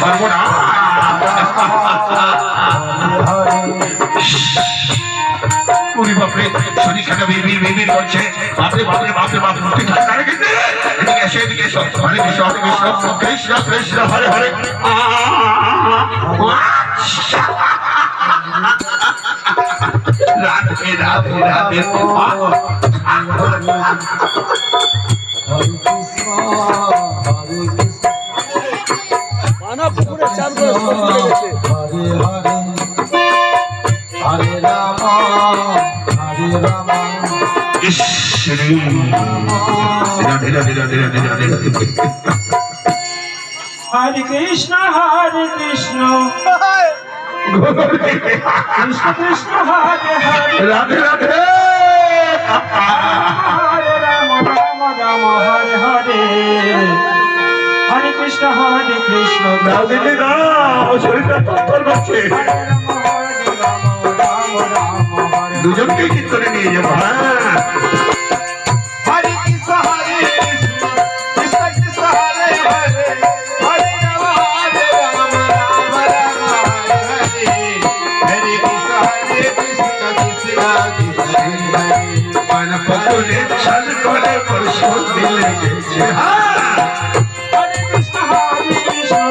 সর্বনাশ উরি বাপরে শরীর খাটা বিড়বিড় বিড়বিড় করছে বাপরে বাপরে বাপরে বাপরে তুই ঠান্ডা রেখে দে এদিকে এসো এদিকে এসো হরে কৃষ্ণ কৃষ্ণ কৃষ্ণ কৃষ্ণ হরে হরে রাধে রাধে রাধে পুকুরে সব ভুলে গেছে হরে রাম হরে রাম ইশ্বরী রাধে রাধে রাধে রাধে রাধে রাধে হরে কৃষ্ণ হরে কৃষ্ণ। কৃষ্ণ কৃষ্ণ হরে হরে। রাধে রাধে। হরে রাম রাম রাম হরে হরে। হরে কৃষ্ণ হরে কৃষ্ণ। দাও দিদি দাও। শরীরটা তত্তর করছে। হরে রাম হরে রাম রাম রাম হরে দুজনকে কীর্তনে নিয়ে যাব হ্যাঁ। পকলে ছাল করে পরশু দিলে গেছে। হ্যাঁ হরে কৃষ্ণ হরে কৃষ্ণ